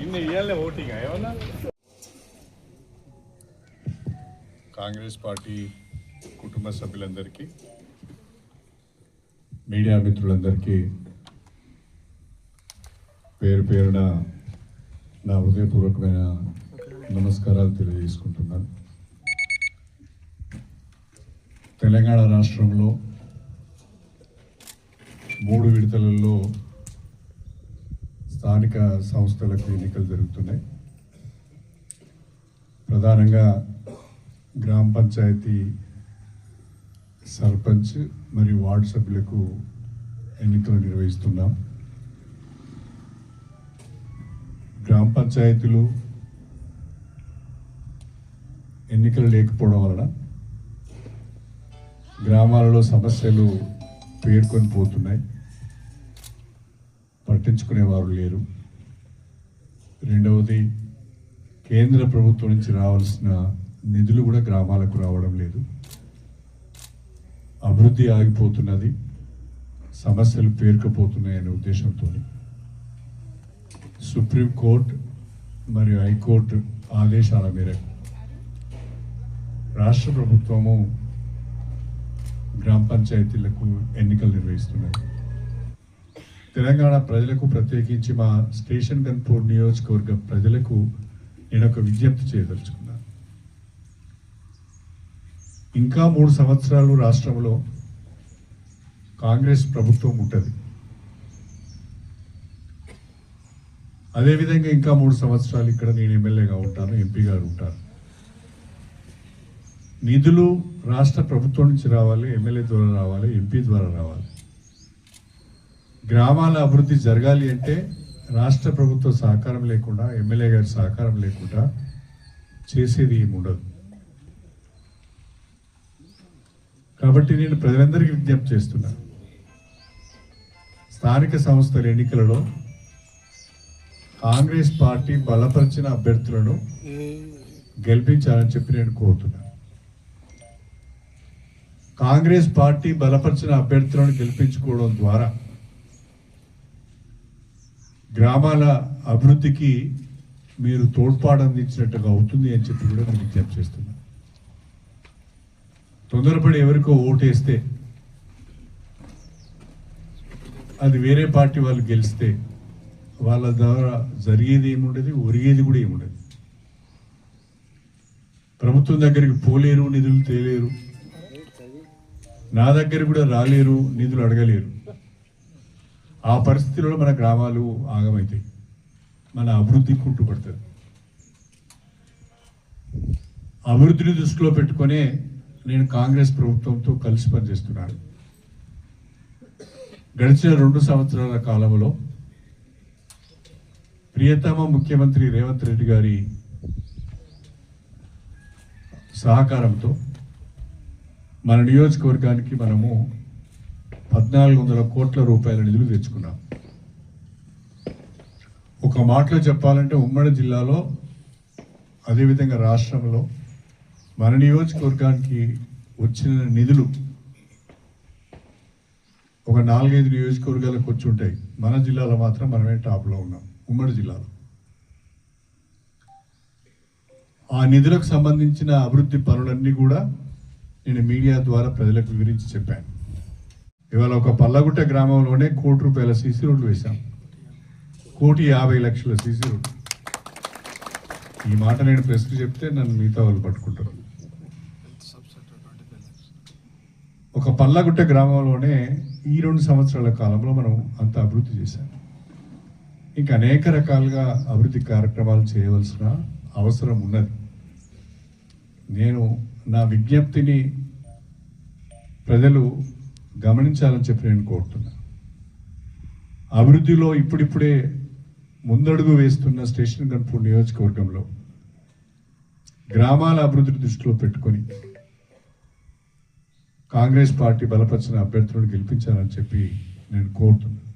ఇన్ని ఇయ్యాలే ఓటింగ్ ఏమన్నా? కాంగ్రెస్ పార్టీ కుటుంబ సభ్యులందరికీ మీడియా మిత్రులందరికీ పేరు పేరున నా హృదయపూర్వకమైన నమస్కారాలు తెలియజేసుకుంటున్నాను. తెలంగాణ రాష్ట్రంలో మూడు విడతలలో స్థానిక సంస్థలకు ఎన్నికలు జరుగుతున్నాయి. ప్రధానంగా గ్రామ పంచాయతీ సర్పంచ్ మరియు వార్డు సభ్యులకు ఎన్నికలు నిర్వహిస్తున్నాం. గ్రామ పంచాయతీలు ఎన్నికలు లేకపోవడం వలన గ్రామాలలో సమస్యలు పేర్కొని పోతున్నాయి. పట్టించుకునేవారు లేరు. రెండవది కేంద్ర ప్రభుత్వం నుంచి రావాల్సిన నిధులు కూడా గ్రామాలకు రావడం లేదు. అభివృద్ధి ఆగిపోతున్నది. సమస్యలు పేరుకుపోతున్నాయనే ఉద్దేశంతో సుప్రీంకోర్టు మరియు హైకోర్టు ఆదేశాల మేరకు రాష్ట్ర ప్రభుత్వము గ్రామ పంచాయతీలకు ఎన్నికలు నిర్వహిస్తున్నాయి తెలంగాణ ప్రజలకు ప్రత్యేకించి మా స్టేషన్ గన్పూర్ నియోజకవర్గ ప్రజలకు నేను ఒక విజ్ఞప్తి చేయదలుచుకున్నాను. ఇంకా మూడు సంవత్సరాలు రాష్ట్రంలో కాంగ్రెస్ ప్రభుత్వం ఉంటుంది. అదేవిధంగా ఇంకా మూడు సంవత్సరాలు ఇక్కడ నేను ఎమ్మెల్యేగా ఉంటాను ఎంపీగా ఉంటాను నిధులు రాష్ట్ర ప్రభుత్వం నుంచి రావాలి ఎమ్మెల్యే ద్వారా రావాలి ఎంపీ ద్వారా రావాలి. గ్రామాల అభివృద్ధి జరగాలి అంటే రాష్ట్ర ప్రభుత్వ సహకారం లేకుండా ఎమ్మెల్యే గారి సహకారం లేకుండా చేసేది ఏమి ఉండదు. కాబట్టి నేను ప్రజలందరికీ విజ్ఞప్తి చేస్తున్నాను స్థానిక సంస్థల ఎన్నికలలో కాంగ్రెస్ పార్టీ బలపరిచిన అభ్యర్థులను గెలిపించాలని చెప్పి నేను కోరుతున్నాను. కాంగ్రెస్ పార్టీ బలపరిచిన అభ్యర్థులను గెలిపించుకోవడం ద్వారా గ్రామాల అభివృద్ధికి మీరు తోడ్పాటు అందించినట్టుగా అవుతుంది అని చెప్పి కూడా నేను విజ్ఞప్తి చేస్తున్నాను. తొందరపడి ఎవరికో ఓటేస్తే అది వేరే పార్టీ వాళ్ళు గెలిస్తే వాళ్ళ ద్వారా జరిగేది ఏముండేది ఒరిగేది కూడా ఏముండేది. ప్రభుత్వం దగ్గరికి పోలేరు నిధులు తేలేరు. నా దగ్గర కూడా రాలేరు నిధులు అడగలేరు. ఆ పరిస్థితిలో మన గ్రామాలు ఆగమవుతాయి మన అభివృద్ధి కుంటుపడుతుంది. అభివృద్ధిని దృష్టిలో పెట్టుకొనే నేను కాంగ్రెస్ ప్రభుత్వంతో కలిసి పనిచేస్తున్నాను. గడిచిన రెండు సంవత్సరాల కాలంలో ప్రియతమ ముఖ్యమంత్రి రేవంత్ రెడ్డి గారి సహకారంతో మన నియోజకవర్గానికి మనము పద్నాలుగు వందల కోట్ల రూపాయల నిధులు తెచ్చుకున్నాం. ఒక మాటలో చెప్పాలంటే ఉమ్మడి జిల్లాలో అదేవిధంగా రాష్ట్రంలో మన నియోజకవర్గానికి వచ్చిన నిధులు ఒక నాలుగైదు నియోజకవర్గాలకు వచ్చి ఉంటాయి. మన జిల్లాలో మాత్రం మనమే టాప్లో ఉన్నాం. ఉమ్మడి జిల్లాలో. ఆ నిధులకు సంబంధించిన అభివృద్ధి పనులన్నీ కూడా నేను మీడియా ద్వారా ప్రజలకు వివరించి చెప్పాను. ఇవాళ ఒక పల్లగుట్ట గ్రామంలోనే కోటి రూపాయల సీసీ రోడ్లు వేశాం. కోటి యాభై లక్షల సీసీ రోడ్లు. ఈ మాట నేను ప్రెస్కి చెప్తే నన్ను మిగతా వాళ్ళు పట్టుకుంటారు. ఒక పల్లగుట్ట గ్రామంలోనే ఈ రెండు సంవత్సరాల కాలంలో మనం అంత అభివృద్ధి చేశాం. ఇంకా అనేక రకాలుగా అభివృద్ధి కార్యక్రమాలు చేయవలసిన అవసరం ఉన్నది. నేను నా విజ్ఞప్తిని ప్రజలు గమనించాలని చెప్పి నేను కోరుతున్నా. అభివృద్ధిలో ఇప్పుడిప్పుడే ముందడుగు వేస్తున్న స్టేషన్ గన్పూర్ నియోజకవర్గంలో గ్రామాల అభివృద్ధిని దృష్టిలో పెట్టుకొని కాంగ్రెస్ పార్టీ బలపరిచిన అభ్యర్థులను గెలిపించాలని చెప్పి నేను కోరుతున్నాను